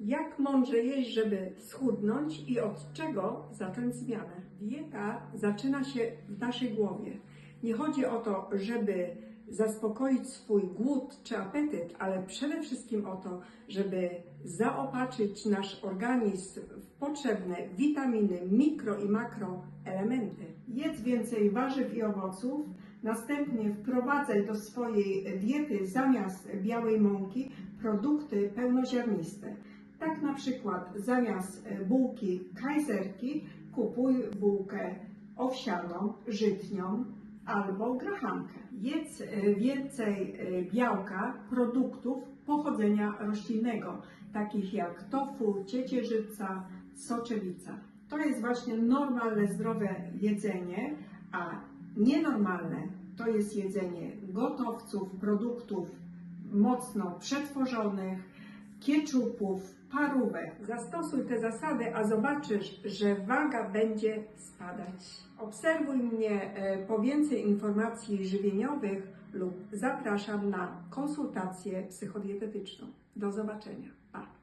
Jak mądrze jeść, żeby schudnąć i od czego zacząć zmianę? Dieta zaczyna się w naszej głowie. Nie chodzi o to, żeby zaspokoić swój głód czy apetyt, ale przede wszystkim o to, żeby zaopatrzyć nasz organizm w potrzebne witaminy, mikro i makroelementy. Jedz więcej warzyw i owoców, następnie wprowadzaj do swojej diety zamiast białej mąki produkty pełnoziarniste. Tak na przykład zamiast e, bułki kajzerki kupuj bułkę owsianą, żytnią albo grachankę. Jedz e, więcej e, białka, produktów pochodzenia roślinnego, takich jak tofu, ciecierzyca, soczewica. To jest właśnie normalne, zdrowe jedzenie, a nienormalne to jest jedzenie gotowców, produktów mocno przetworzonych, kieczupów, parówek. Zastosuj te zasady, a zobaczysz, że waga będzie spadać. Obserwuj mnie e, po więcej informacji żywieniowych lub zapraszam na konsultację psychodietetyczną. Do zobaczenia. Pa!